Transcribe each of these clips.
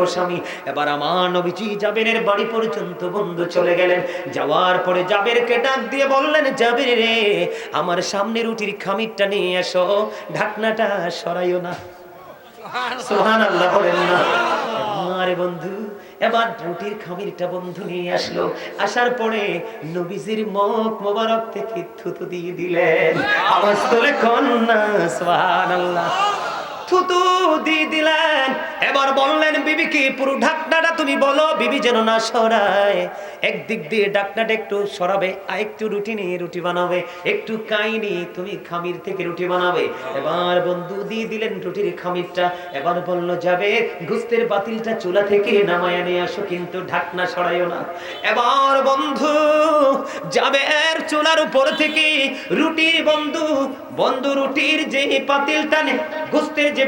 গোস্বামী। এবার আমার নবীজি জাবেরের বাড়ি পর্যন্ত বন্ধু চলে গেলেন। যাওয়ার পরে জাবেরকে ডাক দিয়ে বললেন রে, আমার সামনে রুটির খামিরটা নিয়ে এসো। ঢাকনাটা সরাইও না। বন্ধু, এবার রুটির খামিরটা বন্ধু নিয়ে আসলো। আসার পরে নবীজির মুখ মোবারক থেকে থুতু দিয়ে দিলেন। কন্যা সোহান আল্লাহ থুতু দিয়ে দিলেন। এবার বললেন, বিবি কি পুরো ঢাকনাটা তুমি বলো? বিবি যেন না সরায়। একদিক দিয়ে ঢাকনাটা একটু সরাবে, আর একটু রুটি নিয়ে রুটি বানাবে। একটু কাইনি তুমি খামির থেকে রুটি বানাবে। এবার বন্ধু দিয়ে দিলেন রুটির খামিরটা। এবার বলল, যাবে, গুস্তের বাতিলটা চুলা থেকে নামায় নিয়ে আসো, কিন্তু ঢাকনা সরাইও না। এবার বন্ধু, যাবে এর চুলার উপর থেকে রুটির বন্ধু বন্ধু রুটির যে যে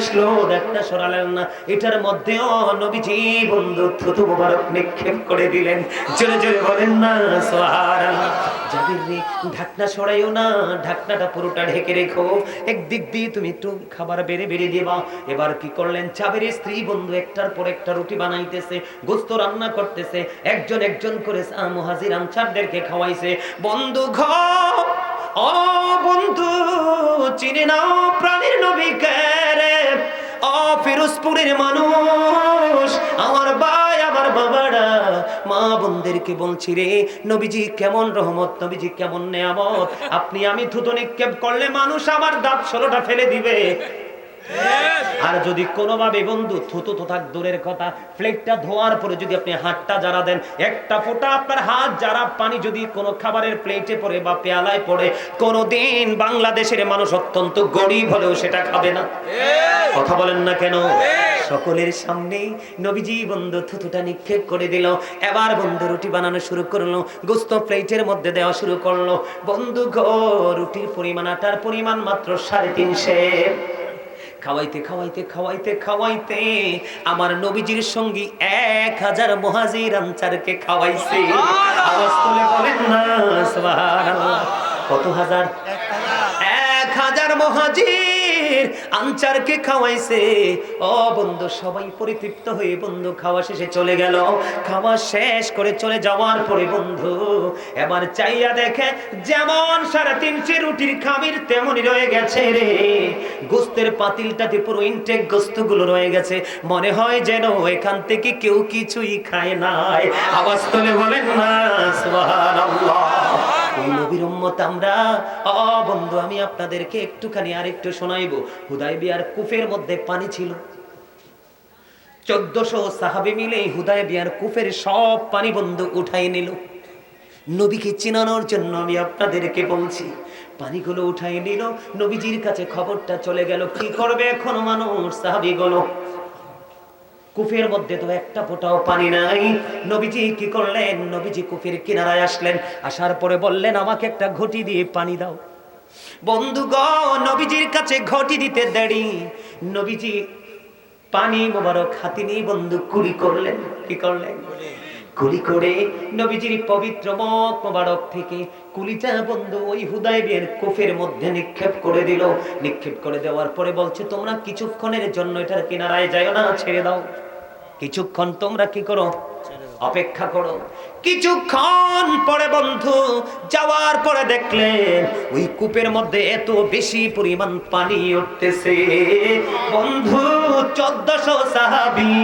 আসলো একটা সরালেন না। এটার মধ্যেও নবীজি বন্ধু থুতু মোবারক নিক্ষেপ করে দিলেন। জোরে জোরে বলেন না ঢাকনা সরাইও না, ঢাকনাটা পুরোটা ঢেকে রেখো। একদিক দিয়ে তুমি একটু খাবার বেড়ে বেড়ে দেবা। এবার কি করলেন? চাবের স্ত্রী বন্ধু একটার পর একটা রুটি বানাইতেছে, গোস্ত রান্না করতেছে। একজন একজন করে মুহাজির আনসারদেরকে খাওয়াইছে। বন্ধু ঘর ও বন্ধু, চিনে নাও প্রাণীর নবীকে ও ফিরোজপুরের মানুষ, আমার ভাই, আমার বাবারা, মা বোনদেরকে বলছি রে, নবীজি কেমন রহমত, নবীজি কেমন নেয়ামত? আপনি আমি থুতো নিক্ষেপ করলে মানুষ আমার দাঁত ষোলোটা ফেলে দিবে। আর যদি কোনোভাবে বন্ধু থুতু থাক দূরের কথা, প্লেটটা ধোয়ার পরে যদি আপনি হাতটা জারা দেন, একটা ফোঁটা আপনার হাত জারা পানি যদি কোনো খাবারের প্লেটে পড়ে বা পেয়ালায় পড়ে, কোনোদিন বাংলাদেশের মানুষ অত্যন্ত গরিব হলেও সেটা খাবে না। কথা বলেন না কেন? সকলের সামনে নবীজি বন্ধু থুতুটা নিক্ষেপ করে দিল। এবার বন্ধু রুটি বানানো শুরু করল, গোস্ত প্লেটের মধ্যে দেওয়া শুরু করল। বন্ধু গো, রুটির পরিমাণ আটার পরিমাণ মাত্র সাড়ে তিনশে। খাওয়াইতে খাওয়াইতে খাওয়াইতে খাওয়াইতে আমার নবীজির সঙ্গী এক হাজার মহাজির আনসারকে খাওয়াইছে। কত হাজার? এক হাজার মহাজির আনচারকে খাওয়াইছে। ও বন্ধু, সবাই পরিতৃপ্ত হয়ে বন্ধু, খাওয়া শেষে চলে গেল। খাওয়া শেষ করে চলে যাওয়ার পরে বন্ধু, এবার চাইয়া দেখে যেমন সাড়ে তিনশে রুটির খামির তেমনই রয়ে গেছে রে। গোস্তের পাতিলটাতে পুরো ইনটেক গোস্তগুলো রয়ে গেছে, মনে হয় যেন এখান থেকে কেউ কিছুই খায় নাই। আওয়াজ তুলে বলেন না কুফের পানি ছিল। চোদ্দশো সাহাবি মিলে কুফের সব পানি বন্ধু উঠাই নিল। নবীকে চিনানোর জন্য আমি আপনাদেরকে বলছি পানিগুলো উঠাই নিল। নবীজির কাছে খবরটা চলে গেল, কি করবে এখন মানুষ, সাহাবিগুলো? কুফের মধ্যে তো একটা ফোঁটাও পানি নাই। নবীজি কি করলেন? নবীজি কুফের কিনারায় আসলেন, আসার পরে বললেন, আমাকে একটা ঘটি দিয়ে পানি দাও। বন্ধু গ নবীজির কাছে ঘটি দিতে দেরি। নবীজি পানি মোবারক হাতি নিয়ে বন্ধু কুলি করলেন। কি করলেন? কুলি করে নবীজির পবিত্র মত মোবারক থেকে কুলিটা বন্ধু ওই হুদায় বিয়ের কুফের মধ্যে নিক্ষেপ করে দিল। নিক্ষেপ করে দেওয়ার পরে বলছে, তোমরা কিছুক্ষণের জন্য এটার কিনারায় যায় না, ছেড়ে দাও। কিছুক্ষণ তোমরা কি করো? অপেক্ষা করো। কিছুক্ষণ পরে বন্ধু যাওয়ার পরে দেখলেন ওই কূপের মধ্যে এত বেশি পরিমাণ পানি উঠতেছে। বন্ধু, চোদ্দশো সাহাবি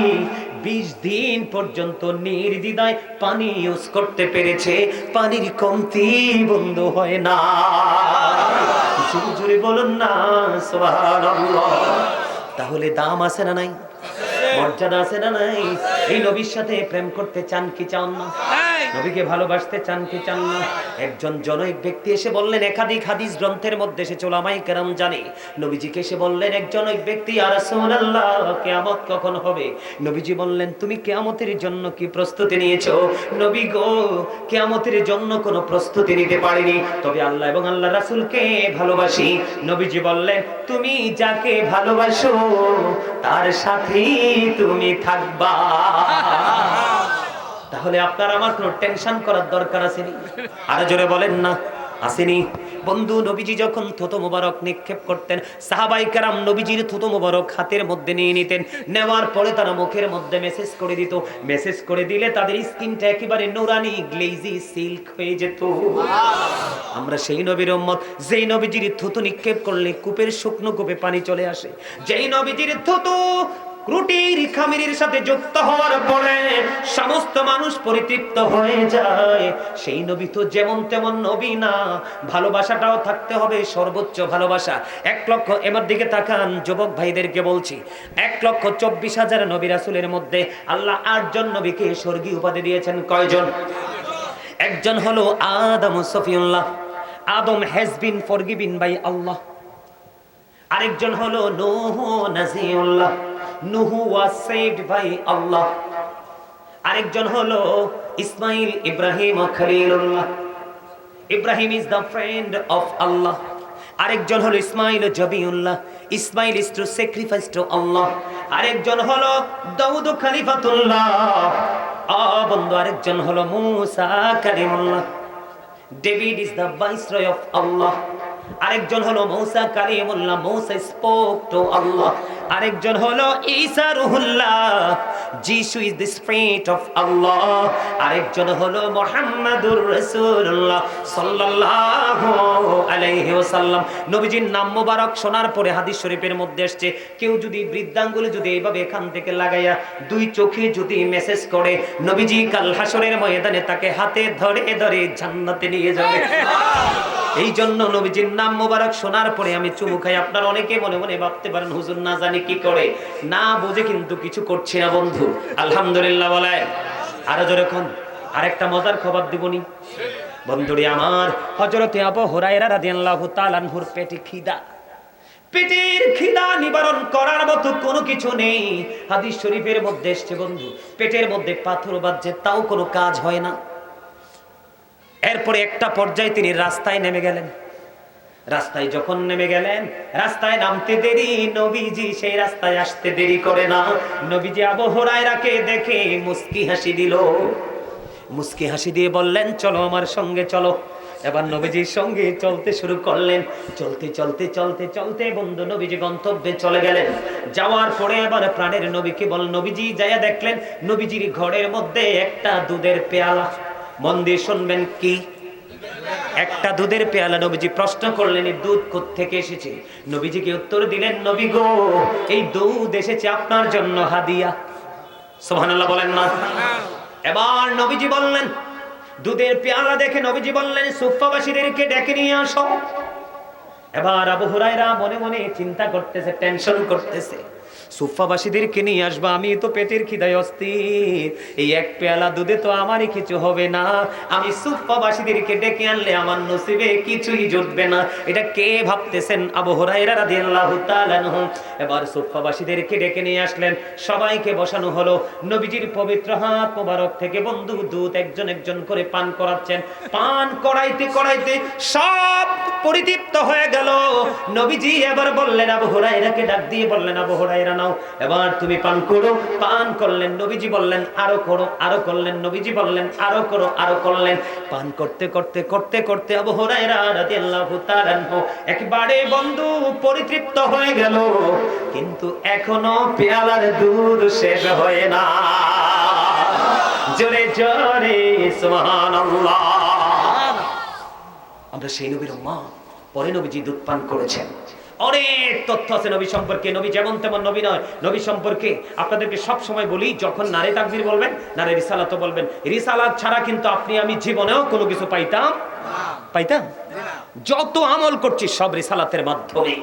বিশ দিন পর্যন্ত নির্দিদায় পানি ইউজ করতে পেরেছে। পানির কমতি বন্ধ হয় না। জোরে বলুন না তাহলে দাম আছে না নাই? মর্যাদা আছে না নাই? এই নবীর সাথে প্রেম করতে চান কি চান না? নবীকে ভালোবাসতে চান কি চান না? একজন জনৈক ব্যক্তি এসে বললেন, একাধিক হাদিস গ্রন্থের মধ্যে সে চোলামাই কেরাম জানে। নবীজিকে এসে বললেন একজন ওই ব্যক্তি আর কিয়ামত কখন হবে? নবীজি বললেন, তুমি কিয়ামতের জন্য কি প্রস্তুতি নিয়েছো? নবী গো, কিয়ামতের জন্য কোনো প্রস্তুতি নিতে পারিনি। তবে আল্লাহ এবং আল্লাহ রাসূলকে ভালোবাসি। নবীজি বললেন, তুমি যাকে ভালোবাসো, তার সাথেই তুমি থাকবা। তাহলে আপনার আমার কোনো টেনশন করার দরকার আছে নি? আরও জোরে বলেন না, আসেনি। বন্ধু, নবীজি যখন থুতো মোবারক নিক্ষেপ করতেন, সাহাবাই কারাম নবীজির থুতো মোবারক হাতের মধ্যে নিয়ে নিতেন। নেওয়ার পরে তারা মুখের মধ্যে মেসেজ করে দিত। মেসেজ করে দিলে তাদের স্কিনটা একেবারে নোরানি গ্লেজি সিল্ক হয়ে যেত। আমরা সেই নবীর উম্মত, যেই নবীজির থুতু নিক্ষেপ করলে কূপের শুকনো কূপে পানি চলে আসে। যেই নবীজির থুতু রুটির খামিরির সাথে যুক্ত হওয়ার পরে সমস্ত মানুষ পরিতৃপ্ত হয়ে যায়। সেই নবী তো যেমন তেমন নবী না। ভালোবাসাটাও থাকতে হবে, সর্বোচ্চ ভালোবাসা। এক লক্ষ এবার দিকে তাকান, যুবক ভাইদেরকে বলছি, এক লক্ষ চব্বিশ হাজার নবী রাসুলের মধ্যে আল্লাহ আটজন নবীকে স্বর্গীয় উপাধি দিয়েছেন কয়জন? একজন হলো আদম Shafiullah. Adam has been forgiven by Allah. আরেকজন হলো নুহু নাজিউল্লাহ। নুহু ওয়াজ সেভড বাই আল্লাহ। আরেকজন হলো ইসমাইল ইব্রাহিম খলিলুল্লাহ। Ibrahim is the friend of Allah. আরেকজন হলো Ismail Zabihullah. Ismail is to sacrifice to Allah. আরেকজন হলো দাউদ খলিফাতুল্লাহ। বন্ধু, আরেকজন হলো মুসা Kalimullah. David is the viceroy of Allah. আরেকজন হলো মৌসা Kalimullah. Musa spoke to Allah. আরেকজন হলো ঈসা রুহুল্লাহ। যিশু is the spirit of Allah আরেকজন হলো মুহাম্মাদুর রাসূলুল্লাহ সাল্লাল্লাহু আলাইহি ওয়াসাল্লাম। নবীজির নাম মোবারক শোনার পরে হাদিস শরীফের মধ্যে আসছে কেউ যদি বৃদ্ধাঙ্গুলি যদি এইভাবে এখান থেকে লাগাইয়া দুই চোখে যদি মেসেজ করে নবীজি কাল হাসরের ময়দানে তাকে হাতে ধরে ধরে জান্নাতে নিয়ে যাবে। এই জন্য নবীজির নাম মোবারক শোনার পরে আমি চুমু খাই। আপনার অনেকে মনে মনে ভাবতে পারেন হুজুর না জানি কি করে। না বুঝে কিন্তু কিছু করছি না বন্ধু। আলহামদুলিল্লাহ বলায় আরও যেরকম আরেকটা মজার খবর দিবনি। বন্ধুরি আমার হজরতে আবু হুরায়রা রাদিয়াল্লাহু তাআলা আনহুর পেটে খিদা। পেটের খিদা নিবারণ করার মতো কোনো কিছু নেই। হাদিস শরীফের মধ্যে এসছে বন্ধু। পেটের মধ্যে পাথর বাজছে তাও কোনো কাজ হয় না। এরপরে একটা পর্যায়ে তিনি রাস্তায় নেমে গেলেন। রাস্তায় যখন নেমে গেলেন, রাস্তায় নামতে দেরি, নবীজি সেই রাস্তায় আসতে দেরি করে না। নবীজি আবহরায়রাকে দেখে মুস্কি হাসি দিল। মুস্কি হাসি দিয়ে বললেন, চলো আমার সঙ্গে, চলো। এবার নবীজির সঙ্গে চলতে শুরু করলেন। চলতে চলতে চলতে চলতে বন্ধু নবীজি গন্তব্যে চলে গেলেন। যাওয়ার পরে এবার প্রাণের নবীকে বল, নবীজি, যাইয়া দেখলেন, নবীজির ঘরের মধ্যে একটা দুধের পেয়ালা। মন দিয়ে শুনবেন কি একটা দুধের পেয়ালা নবীজি প্রশ্ন করলেন দুধ থেকে এসেছে? নবীজিকে উত্তর দিলেন, নবী গো, এই দুধ এসেছে আপনার জন্য, হাদিয়া। সোহানাল্লাহ বলেন না। এবার নবীজি বললেন, দুধের পেয়ালা দেখে নবীজি বললেন সুফাবাসীদেরকে ডেকে নিয়ে আসো। এবার আবু মনে মনে চিন্তা করতেছে, টেনশন করতেছে। সুফাবাসীদেরকে নিয়ে আসবা, আমি তো পেটের খিদায় অস্থির। এই এক পেয়ালা দুধে তো আমারই কিছু হবে না। আমি সুফাবাসীদেরকে ডেকে আনলে আমার নসিবে কিছুই জুটবে না। এটা কে ভাবতেছেন? আবু হুরায়রা রাদিয়াল্লাহু তাআলা এবার সুফাবাসীদেরকে ডেকে নিয়ে আসলেন। সবাইকে বসানো হলো। নবীজির পবিত্র হাত মোবারক থেকে বন্ধু দুধ একজন একজন করে পান করাচ্ছেন। পান করাইতে করাইতে সব পরিতৃপ্ত হয়ে গেল। নবীজি এবার বললেন, আবু হুরায়রাকে ডাক দিয়ে বললেন, আবু হুরায়রা নাও এবার তুমি পান করো। পান করলেন নবীজি বললেন, আরও করো, আরও করলেন নবীজি বললেন, আরও করো, আরও করলেন। পান করতে করতে করতে করতে একবারে বন্ধু পরিতৃপ্ত হয়ে গেল। কিন্তু এখনও পেয়ালার দুধ শেষ হয় না। জোরে জোরে আমরা সেই নবীর মা পরে নবীজি দুধ পান করেছেন। অনেক তথ্য আছে নবী সম্পর্কে। নবী যেমন তেমন নবী নয়। নবী সম্পর্কে আপনাদেরকে সব সময় বলি, যখন নারে তাকবির বলবেন, নারে রিসালাত বলবেন। রিসালাত ছাড়া কিন্তু আপনি আমি জীবনেও কোনো কিছু পাইতাম পাইতাম? যত আমল করছি, সব রিসালাতের মাধ্যমে।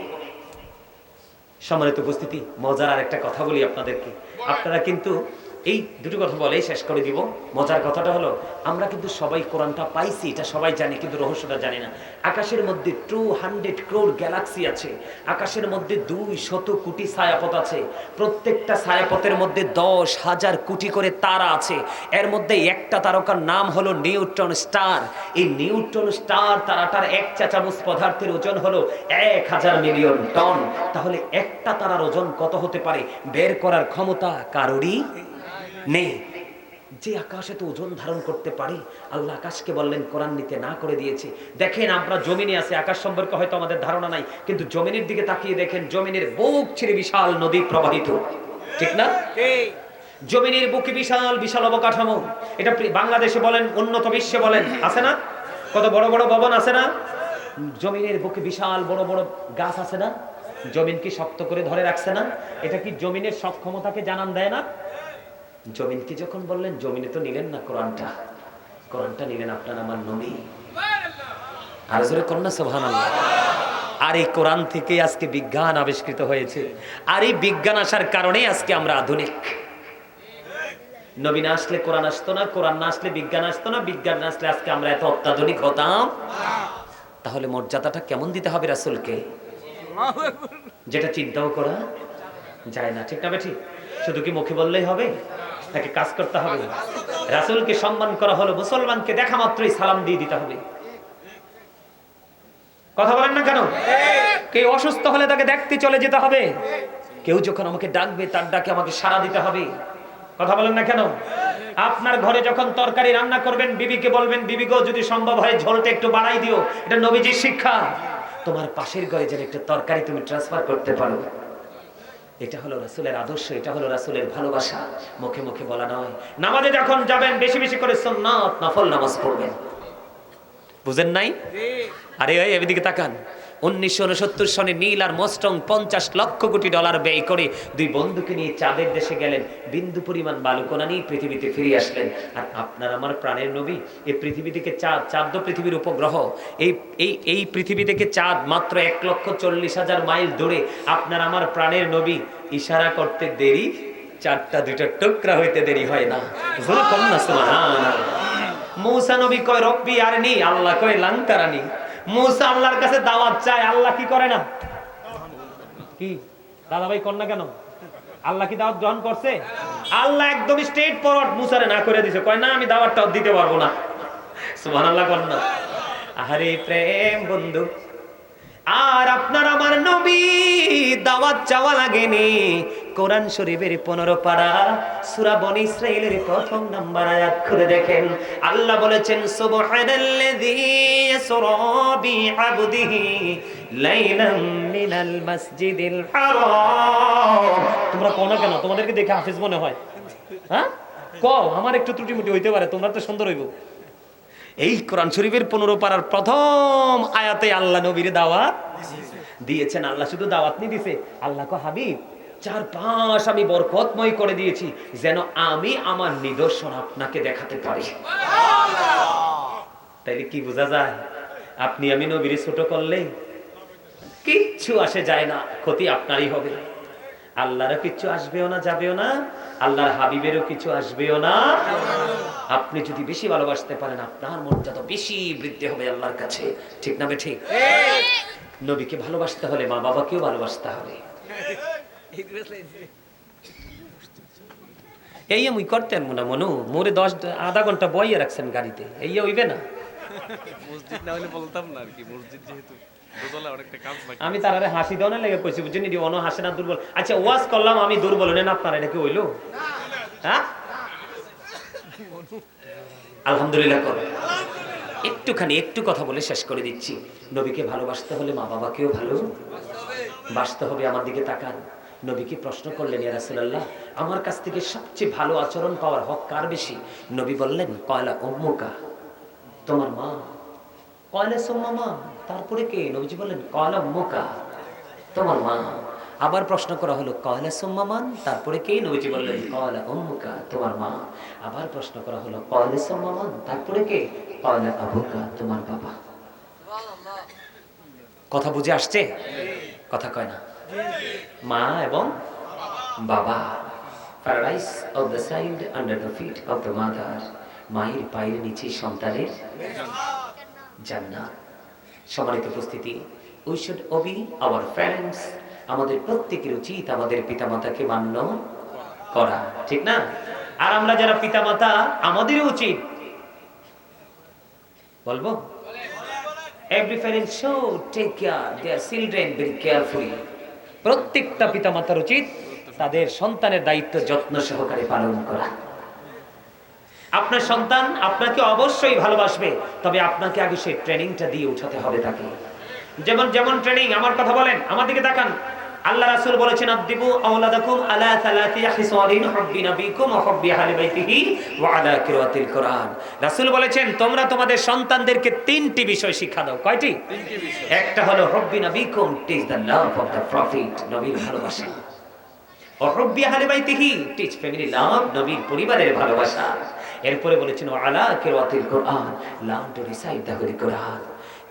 সম্মানিত উপস্থিতি, মজার আর একটা কথা বলি আপনাদেরকে। আপনারা কিন্তু এই দুটো কথা বলে শেষ করে দিব। মজার কথাটা হলো, আমরা কিন্তু সবাই কোরআনটা পাইছি, এটা সবাই জানি, কিন্তু রহস্যটা জানি না। আকাশের মধ্যে টু হান্ড্রেড ক্রোর গ্যালাক্সি আছে। আকাশের মধ্যে দুই শত কোটি ছায়াপথ আছে। প্রত্যেকটা ছায়াপথের মধ্যে দশ হাজার কোটি করে তারা আছে। এর মধ্যে একটা তারকার নাম হলো নিউট্রন স্টার। এই নিউট্রন স্টার তারাটার এক চামচ পদার্থের ওজন হলো এক হাজার মিলিয়ন টন। তাহলে একটা তারার ওজন কত হতে পারে? বের করার ক্ষমতা কারোরই নেই। যে আকাশ এত ওজন ধারণ করতে পারে আল্লাহ আকাশকে বললেন কোরআন নিতে না করে দিয়েছে। দেখেন আমরা জমিনে আছে আকাশ সম্পর্কে হয়তো আমাদের ধারণা নাই কিন্তু জমিনের দিকে তাকিয়ে দেখেন জমিনের বুক ছেড়ে বিশাল নদী প্রবাহিত। ঠিক না? জমিনের বুকে বিশাল বিশাল অবকাঠামো। এটা বাংলাদেশে বলেন উন্নত বিশ্বে বলেন আছে না? কত বড় বড় ভবন আছে না? জমিনের বুকে বিশাল বড় বড় গাছ আছে না? জমিন কি শক্ত করে ধরে রাখছে না? এটা কি জমিনের সক্ষমতাকে জানান দেয় না? জমিনকে যখন বললেন, জমিনে তো নিলেন না কোরআনটা। কোরআনটা নিলেন আপনার আমার নবী। আর জোরে কন্যা সোহান আর এই কোরআন থেকে আজকে বিজ্ঞান আবিষ্কৃত হয়েছে। আর এই বিজ্ঞান আসার কারণে আজকে আমরা আধুনিক। নবী না আসলে কোরআন আসতো না, কোরআন না আসলে বিজ্ঞান আসতো না, বিজ্ঞান না আসলে আজকে আমরা এত অত্যাধুনিক হতাম। তাহলে মর্যাদাটা কেমন দিতে হবে রাসুলকে? যেটা চিন্তাও করা যায় না, ঠিক না ঠিক শুধু কি মুখে বললেই হবে? নাকি কাজ করতে হবে রাসুলকে সম্মান করা হলো, মুসলমানকে দেখা মাত্রই সালাম দিয়ে দিতে হবে। কথা বলেন না কেন? কেউ অসুস্থ হলে তাকে দেখতে চলে যেতে হবে। কেউ যখন আমাকে ডাকবে, তার ডাকে আমাকে সাড়া দিতে হবে। কথা বলেন না কেন? আপনার ঘরে যখন তরকারি রান্না করবেন, বিবিকে বলবেন বিবিকেও যদি সম্ভব হয় ঝোলটা একটু বাড়াই দিও। এটা নবীজির শিক্ষা। তোমার পাশের ঘরে যেন একটা তরকারি তুমি ট্রান্সফার করতে পারো। এটা হলো রাসুলের আদর্শ এটা হলো রাসুলের ভালোবাসা। মুখে মুখে বলা নয়। নামাজে যখন যাবেন বেশি বেশি করে সুন্নাত নফল নামাজ পড়বেন। বুঝেন নাই? আরে ভাই এদিকে তাকান। উনিশশো উনসত্তর সনে নীল আর মস্টং পঞ্চাশ লক্ষ কোটি ডলার ব্যয় করে দুই বন্ধুকে নিয়ে চাঁদের দেশে গেলেন। বিন্দু পরিমাণ বালুকোনা নিয়ে পৃথিবীতে ফিরে আসলেন। আর আপনার আমার প্রাণের নবী এই পৃথিবী থেকে চাঁদ চাঁদ পৃথিবীর উপগ্রহ। এই এই এই পৃথিবী থেকে চাঁদ মাত্র এক লক্ষ চল্লিশ হাজার মাইল দূরে। আপনার আমার প্রাণের নবী, ইশারা করতে দেরি, চারটা, দুইটা টুকরা হইতে দেরি হয় না। মৌসা নবী কয়, রব্বি আর নি আল্লাহ কয় লাঙ্কারানি মৌসা আল্লাহর কাছে দাওয়াত চায়, আল্লাহ কি করে না? কি? দাদা ভাই কর না কেন? আল্লাহ কি দাওয়াত গ্রহণ করছে? আল্লাহ একদম স্ট্রেট ফরওয়ার্ড মুসারে না করে দিছে। কয়, না, আমি দাওয়াতটাও দিতে পারব না। সুবহানাল্লাহ কর না। আরে প্রেম বন্ধু, আর আপনার আমার নবী দাওয়াত চাওয়া লাগেনি। কোরআন শরীফের পনেরো পারা সুরা বনি ইসরাইলের প্রথম নাম্বার আয়াত খুলে দেখেন। আল্লাহ বলেছেন, সুবহানাল্লাযী ইয়াসরা বিআবদিহি লাইলাম মিনাল মাসজিদিল হারাম। তোমরা কোন কেন? তোমাদেরকে দেখে হাফেজ মনে হয়। হ্যাঁ? কও, আমার একটু ত্রুটি মুটি হইতে পারে, তোমরা তো সুন্দর হইব। এই কোরআন শরীফের পনেরো পাড়ার প্রথম আয়াতে আল্লাহ নবীর দাওয়াত দিয়েছেন। আল্লাহ শুধু দাওয়াত নিয়ে দিছে, আল্লাহ কো হাবিব চার পাঁচ আমি বরকতময় করে দিয়েছি যেন আমি আমার নিদর্শন আপনাকে দেখাতে পারি। তাইলে কি বোঝা যায়? আপনি আমি নবীর ছোট করলে কিচ্ছু আসে যায় না ক্ষতি আপনারই হবে। আল্লাহরও কিছু আসবেও না যাবেও না আল্লাহর হাবিবেরও কিছু আসবেও না। আপনি যদি বেশি ভালোবাসতে পারেন আপনার মর্যাদা বেশি বৃদ্ধি হবে আল্লাহর কাছে। ঠিক না বে ঠিক? নবীকে ভালোবাসতে হলে মা বাবাকেও ভালোবাসতে হবে। এই আমি করতেন মনে মনু মোরে দশ আধা ঘণ্টা বইয়ে রাখছেন গাড়িতে এই হইবে না? মসজিদ না হলে বলতাম না আর কি মসজিদ যেহেতু দোতলা অনেকটা কাজ বাকি আমি তারারে হাসি দেওয়া লেগে কইছি বুঝছেন এটি অন হাসে না দুর্বল। আচ্ছা ওয়াজ করলাম আমি দুর্বল নেন আপনার এটা কি হইল? হ্যাঁ? আলহামদুলিল্লাহ করো। একটুখানি একটু কথা বলে শেষ করে দিচ্ছি। নবীকে ভালোবাসতে হলে মা বাবাকেও ভালো। বাসতে হবে আমার দিকে তাকান। নবীকে প্রশ্ন করলেন ইয়া রাসূলুল্লাহ আমার কাছ থেকে সবচেয়ে ভালো আচরণ পাওয়ার হক কার বেশি? নবী বললেন কয়লা উম্মুকা? তোমার মা? কয়লা সুম্মা মা? তারপরে কে? নবীজি বললেন কয়লা উম্মুকা? তোমার মা? আবার প্রশ্ন করা হলো কয়লা সুম্মামান তারপরে কে? নবীজি বললেন কয়লা উম্মুকা তোমার মা। আবার প্রশ্ন করা হলো কয়লা সুম্মামান তারপরে কে? কয়লা আবুকা তোমার বাবা। কথা বুঝে আসছে? কথা কয় না। মা এবং বাবা of the side under the feet of the mother মায়ের পায়ের নিচে সন্তানের জান্নাত। সম্মানিত উপস্থিতি we should obey our parents আমাদের প্রত্যেকের উচিত আমাদের পিতামাতাকে মান্য করা ঠিক না? আর আমরা যারা পিতামাতা আমাদের উচিত। বলব? Every parent should take care their children very carefully প্রত্যেকটা পিতামাতার উচিত তাদের সন্তানের দায়িত্ব যত্ন সহকারে পালন করা। আপনার সন্তান আপনাকে অবশ্যই ভালোবাসবে, তবে আপনাকে আগে সেই ট্রেনিংটা দিয়ে উঠাতে হবে তাকে। যেমন যেমন ট্রেনিং, আমার কথা বলেন, আমার দিকে তাকান। আল্লাহ রাসূল বলেছেন আদিবু আওলাদাকুম আলা সালাতি খিসালিন হুব্বি নবিকুম ওয়া হুব্বি আহলি বাইতিহি ওয়া আলা কিরাতিল কোরআন। রাসূল বলেছেন তোমরা তোমাদের সন্তানদেরকে তিনটি বিষয় শিক্ষা দাও। কয়টি? তিনটি বিষয়। একটা হলো হব্বি নবিকুম teach the love of the prophet নবীর ভালোবাসা। অহব্বি আহলে বাইতিহি টিচ ফ্যামিলি লাভ নবীর পরিবারের ভালোবাসা। এরপরে বলেছেন আলা কিরাতিল কোরআন learn to recite the Quran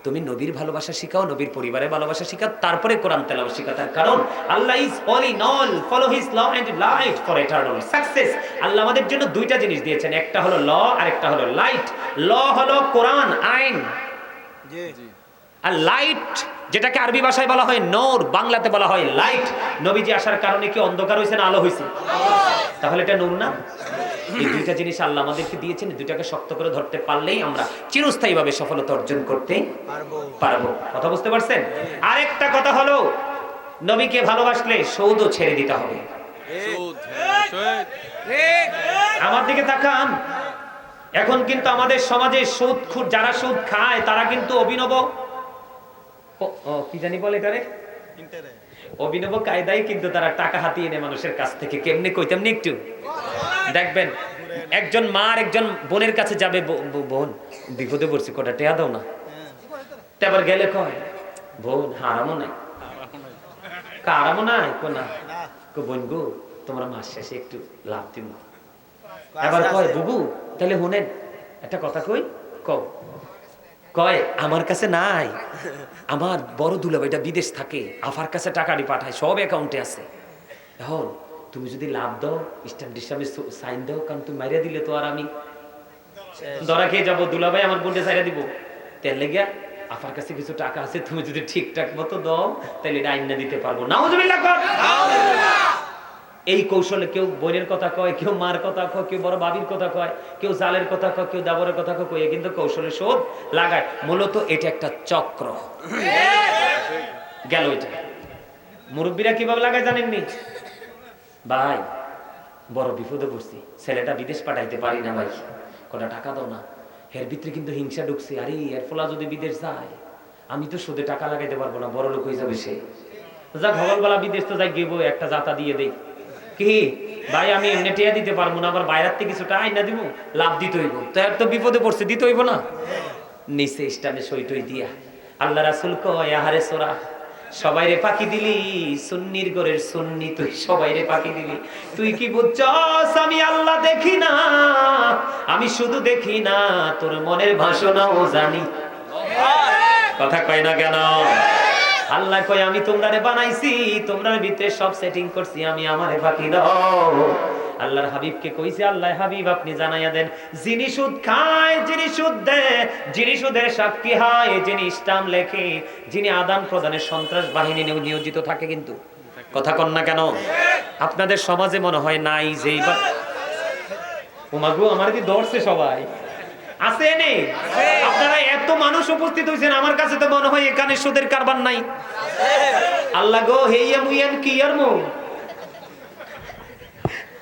তুমি নবীর ভালোবাসা শিখাও নবীর পরিবারের ভালোবাসা শিখাও তারপরে কোরআন তেলাওয়াত শিখাও তার কারণ Allah is all in all follow his law and light for eternal success আল্লাহ আমাদের জন্য দুইটা জিনিস দিয়েছেন একটা হলো ল আর একটা হলো লাইট ল হলো কোরআন আইন। জি। আর লাইট যেটাকে আরবি ভাষায় বলা হয় নূর বাংলাতে বলা হয় লাইট নবীজি আসার কারণে কি অন্ধকার হয়েছে না আলো হয়েছে তাহলে এটা নূর না? এই দুইটা জিনিস আল্লাহ আমাদেরকে দিয়েছেন দুইটাকে শক্ত করে ধরতে পারলেই আমরা চিরস্থায়ীভাবে সফলতা অর্জন করতে পারব। কথা বুঝতে পারছেন? আরেকটা কথা হলো নবীকে ভালোবাসলে সৌদও ছেড়ে দিতে হবে। সুদ হ্যাঁ, সুদ। আমার দিকে তাকান। এখন কিন্তু আমাদের সমাজে সুদ খুব যারা সুদ খায় তারা কিন্তু অভিনব। কি জানি বলে এটারে? অভিনব কায়দায় কিন্তু তারা টাকা হাতিয়ে নেয় মানুষের কাছ থেকে কেমনি কইতাম নি একটু। দেখবেন একজন মা আর একজন বোনের কাছে যাবে বোন বিপদে পড়ছি কটা টেয়া দাও না। তে আবার গেলে কয় বোন হারামও নাই। কারামও নাই? কো না। কো বোন গো তোমরা মাস শেষে একটু লাভ দিব এবার কয় বুবু তাহলে শুনেন একটা কথা কই কও। কয় আমার কাছে নাই। আমার বড় দুলাভাইটা বিদেশ থাকে আফার কাছে টাকাটি পাঠায় সব অ্যাকাউন্টে আছে। এখন তুমি যদি লাভ দাও স্ট্যাম্প ডিস্টাম্পে সাইন দাও কারণ তুমি মাইরা দিলে তো আর আমি ধরা খেয়ে যাব দুলাভাই আমার বোনটা সাইরা দিব। তেল লেগে আফার কাছে কিছু টাকা আছে তুমি যদি ঠিকঠাক মতো দাও তাহলে এটা আইন না দিতে পারব। নাউজুবিল্লাহ এই কৌশলে কেউ বোনের কথা কয় কেউ মার কথা কয় কেউ বড় বাবির কথা কয় কেউ জালের কথা কয় কেউ দাবরের কথা কয় কয়ে কিন্তু কৌশলে শোধ লাগায়। মূলত এটা একটা চক্র। গেল এটা। মুরব্বীরা কীভাবে লাগায় জানেননি? ভাই, বড় বিপদে পড়ছি। ছেলেটা বিদেশ পাঠাইতে পারি না ভাই। কটা টাকা দাও না। এর ভিতরে কিন্তু হিংসা ঢুকছে। আরে, এর ফলা যদি বিদেশ যায়, আমি তো সুদে টাকা লাগাইতে পারব না। বড় লোক হয়ে যাবে সে। যা ভগলবেলা বিদেশ তো যাই গেব একটা জাতা দিয়ে দেই। কি? ভাই, আমি এমনি টিয়া দিতে পারব না, আবার বাইরের থেকে কিছুটা আইনা দিব, লাভ দিতে হইব। তো এর তো বিপদে পড়ছে দিতে হইব না। নিচে স্টানে সই টই দিয়া। আল্লাহ রাসুল কয়, আহারে সোরা সবাই রে পাখি দিলি, সুন্নির গোরের সুন্নি তুই সবাই রে পাখি দিলি। তুই কি বুঝছস, আমি আল্লাহ দেখি না, আমি শুধু দেখি না, তোর মনের ভাষণাও জানি। কথা কয় না কেন? আল্লাহ কয়, আমি তোমরারে বানাইছি, তোমরার ভিতরে সব সেটিং করছি, আমি আমারে পাখি দাও। আল্লাহর হাবিবকে কইছে আল্লাহ হাবিব, আপনি জানাইয়া দেন, যিনি সুদ খায়, যিনি সুদ দেয়, যিনি সুদের সাক্ষী হয় যিনি ইসলাম লেখে, যিনি আদান প্রদানের সন্ত্রাস বাহিনী নিয়ে নিয়োজিত থাকে কিন্তু। কথা কন না কেন? আপনাদের সমাজে মনে হয় নাই যে ওমাগো আমার কি ধরছে সবাই? আছে নেই আপনারা এত মানুষ উপস্থিত হয়েছেন আমার কাছে তো মনে হয় এখানে সুদের কারবার নাই। আল্লাহ গো, হেইয়া মুইয়ান কি আর মু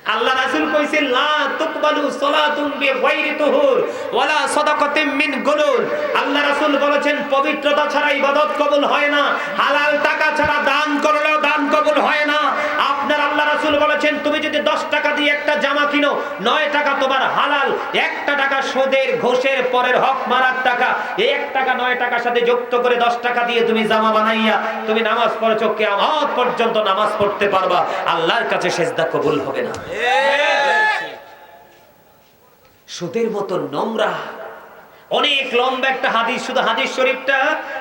আল্লাহ রাসূল কইছেন, লা তুকবালু সালাতুন বিগাইরি তুহুর ওয়ালা সাদাকাতিন মিন গুলুল। আল্লাহ রাসূল বলেছেন, পবিত্রতা ছাড়া ইবাদত কবুল হয় না, হালাল টাকা ছাড়া দান করলেও দান কবুল হয় না। আল্লাহ রাসূল বলেছেন, তুমি যদি 10 টাকা দিয়ে একটা জামা কিনো 9 টাকা তোমার হালাল, একটা টাকা সুদের ঘোষের পরের হক মারার টাকা এক টাকা 9 টাকার সাথে যুক্ত করে 10 টাকা দিয়ে তুমি জামা বানাইয়া, তুমি নামাজ পড়েছো পর্যন্ত নামাজ পড়তে পারবা। আল্লাহর কাছে সেজদা কবুল হবে না। সুদের মতো নোংরা। অনেক লম্বা একটা হাদিস, শুধু হাদিস শরীফটা।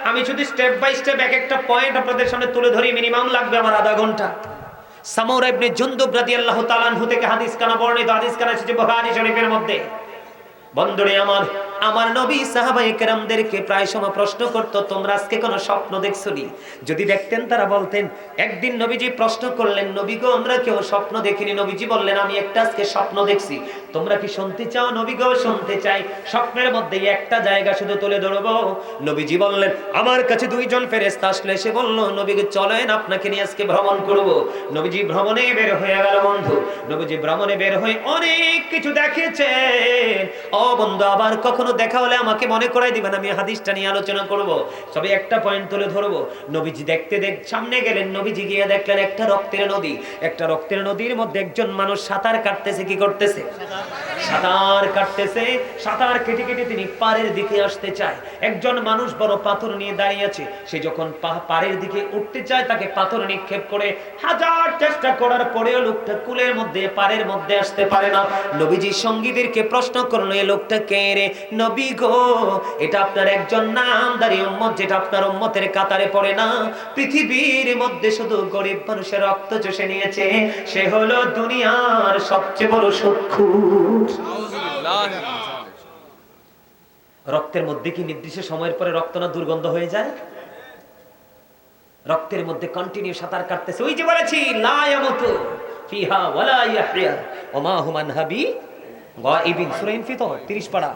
আমি যদি স্টেপ বাই স্টেপ এক একটা পয়েন্ট আপনাদের সামনে তুলে ধরি মিনিমাম লাগবে আমার আধা ঘণ্টা। সামৌরা ইবনে জুনদুব রাদিয়াল্লাহু তাআলা আনহু হাদিস কানা বর্ণিত হাদিস কানা এসেছে বুখারী শরীফের মধ্যে। বন্ধুরে আমার আমার নবী সাহাবাই কেরামদেরকে প্রায় সময় প্রশ্ন করতো, তোমরা আজকে কোনো স্বপ্ন দেখছ নি যদি দেখতেন তারা বলতেন, একদিন নবীজি প্রশ্ন করলেন, নবী গো, আমরা কেউ স্বপ্ন দেখিনি। নবীজি বললেন, আমি একটা আজকে স্বপ্ন দেখছি। তোমরা কি শুনতে চাও? নবী গো, শুনতে চাই। স্বপ্নের মধ্যে একটা জায়গা শুধু তুলে ধরবো। নবীজি বললেন, আমার কাছে দুইজন ফেরেস্তা আসলে এসে বলল নবীকে চলেন আপনাকে নিয়ে আজকে ভ্রমণ করব। নবীজি ভ্রমণে বের হয়ে গেল, বন্ধু। নবীজি ভ্রমণে বের হয়ে অনেক কিছু দেখেছেন। ও বন্ধু, আবার কখনো দেখা হলে আমাকে মনে করাই দিবেন, আমি হাদিসটা নিয়ে আলোচনা করব। তবে একটা পয়েন্ট তুলে ধরবো। নবীজি দেখতে দেখ, সামনে গেলেন, নবীজি গিয়ে দেখলেন একটা রক্তের নদী। একটা রক্তের নদীর মধ্যে একজন মানুষ সাঁতার কাটতেছে, কি করতেছে? সাঁতার কাটতেছে, সাঁতার কেটে কেটে তিনি পাড়ের দিকে আসতে চায়। একজন মানুষ বড় পাথর নিয়ে দাঁড়িয়ে আছে। সে যখন পাড়ের দিকে উঠতে চায়, তাকে পাথর নিক্ষেপ করে হাজার চেষ্টা করার পরেও লোকটা কুলের মধ্যে, পাড়ের মধ্যে আসতে পারে না। নবীজি সঙ্গীদেরকে প্রশ্ন করল এই লোকটা কে রে? নবী গো, এটা আপনার একজন নামদারি উম্মত যেটা আপনার উম্মতের কাতারে পড়ে না। পৃথিবীর মধ্যে শুধু গরিব মানুষের রক্ত চষে নিয়েছে, সে হলো দুনিয়ার সবচেয়ে বড়। রক্তের মধ্যে কি নির্দিষ্ট সময়ের পরে রক্ত না দুর্গন্ধ হয়ে যায়? রক্তের মধ্যে কন্টিনিউ সাঁতার কাটতেছে। ওই যে বলেছি, লা ইয়ামুতু ফিহা ওয়ালা হুমান হাবি গায়িবিন সূরা ইনফিতর 30 পারা।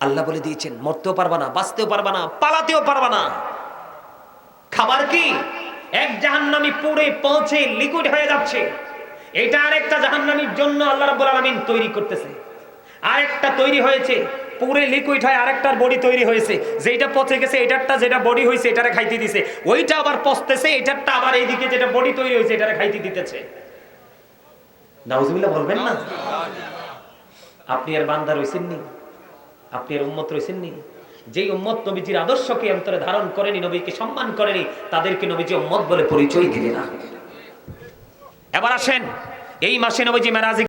আল্লাহ বলে দিয়েছেন, মরতেও পারবা না, বাঁচতেও পারবা না, পালাতেও পারবা না। খাবার কি? এক জাহান্নামী পুড়ে পৌঁছে লিকুইড হয়ে যাচ্ছে। এটা আরেকটা জাহান্নামীর জন্য আল্লাহ রাব্বুল আলামিন তৈরি করতেছে। আরেকটা তৈরি হয়েছে পুরে লিকুইড হয়, আরেকটার বডি তৈরি হয়েছে। যেটা পচে গেছে, এটারটা যেটা বডি হয়েছে, এটারে খাইতে দিছে। ওইটা আবার পচতেছে, এটারটা আবার এইদিকে যেটা বডি তৈরি হয়েছে, এটারে খাইতে দিতেছে। নাউজুবিল্লাহ বলবেন না? আপনি আর বান্দা রইছেন নি? আপনি আর উম্মত রয়েছেন নি যেই উম্মত নবীজির আদর্শকে অন্তরে ধারণ করেনি, নবীকে সম্মান করেনি, তাদেরকে নবীজি উম্মত বলে পরিচয় দিলেন না। এবার আসেন, এই মাসে নবীজি মেরাজে